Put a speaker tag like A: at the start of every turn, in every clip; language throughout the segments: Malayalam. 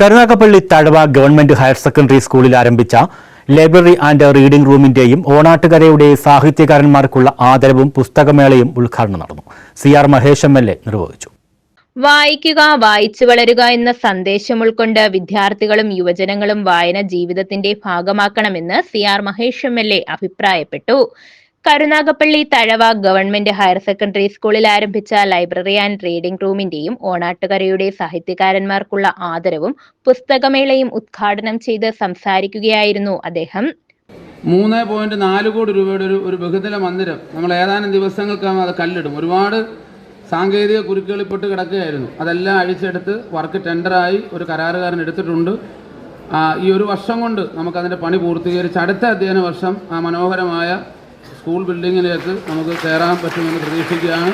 A: Karunagappally Thazhava government higher secondary സ്കൂളിൽ ആരംഭിച്ച ലൈബ്രറി ആൻഡ് റീഡിംഗ് റൂമിന്റെയും ഓണാട്ടുകരയുടെ സാഹിത്യകാരന്മാർക്കുള്ള ആദരവും പുസ്തകമേളയും ഉദ്ഘാടനം നടന്നു. C R Mahesh M L A നിർവഹിച്ചു.
B: വായിക്കുക വായിച്ചു വളരുക എന്ന സന്ദേശം ഉൾക്കൊണ്ട് വിദ്യാർത്ഥികളും യുവജനങ്ങളും വായന ജീവിതത്തിന്റെ ഭാഗമാക്കണമെന്ന് C R Mahesh M L A അഭിപ്രായപ്പെട്ടു. Karunagappally Thazhava government higher secondary സ്കൂളിൽ ആരംഭിച്ച ലൈബ്രറി ആൻഡ് റീഡിംഗ് റൂമിന്റെയും ഓണാട്ടുകരയുടെ സാഹിത്യകാരന്മാർക്കുള്ള ആദരവും പുസ്തകമേളയും ഉദ്ഘാടനം ചെയ്ത് സംസാരിക്കുകയായിരുന്നു അദ്ദേഹം.
C: മൂന്ന് പോയിന്റ് നാല് കോടി രൂപയുടെ ഒരു ഒരു ബഹുതല മന്ദിരം. നമ്മൾ ഏതാനും ദിവസങ്ങൾക്കാണ് അത് കല്ലിടും. ഒരുപാട് സാങ്കേതിക കുരുക്കുകളിൽപ്പെട്ട് കിടക്കുകയായിരുന്നു. അതെല്ലാം അഴിച്ചെടുത്ത് വർക്ക് ടെൻഡറായി ഒരു കരാറുകാരൻ എടുത്തിട്ടുണ്ട്. ഈ ഒരു വർഷം കൊണ്ട് നമുക്കതിന്റെ പണി പൂർത്തീകരിച്ച് അടുത്ത അധ്യയന വർഷം ആ മനോഹരമായ സ്കൂൾ ബിൽഡിങ്ങിലേക്ക് നമുക്ക് കയറാൻ പറ്റുമെന്ന് പ്രതീക്ഷിക്കുകയാണ്.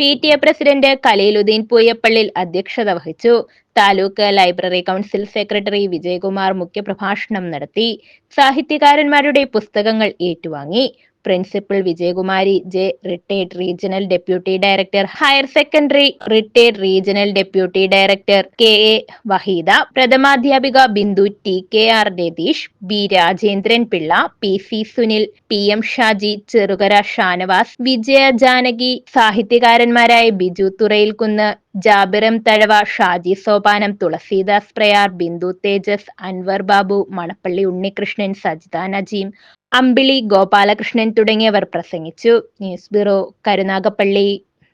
B: P T A president Kaleeluddin Pooyappallil അധ്യക്ഷത വഹിച്ചു. Taluk library council secretary Vijayakumar മുഖ്യപ്രഭാഷണം നടത്തി. സാഹിത്യകാരന്മാരുടെ പുസ്തകങ്ങൾ ഏറ്റുവാങ്ങി. Principal Vijayakumari J retired regional deputy director higher secondary retired regional deputy director K A Waheeda പ്രഥമാധ്യാപിക Bindu T K R Ratheesh B Rajendran Pillai P C Sunil P M Shaji Cherukara Shanavas Vijaya Janaki സാഹിത്യകാരന്മാരായ Biju Thurayilkunnu ജാബിറം Thazhava Shaji Sopanam Thulasidas Prayar Bindu Thejas Anwar Babu Manappally Unnikrishnan Sajitha Najeem Ambili Gopalakrishnan തുടങ്ങിയവർ പ്രസംഗിച്ചു. News bureau Karunagappally.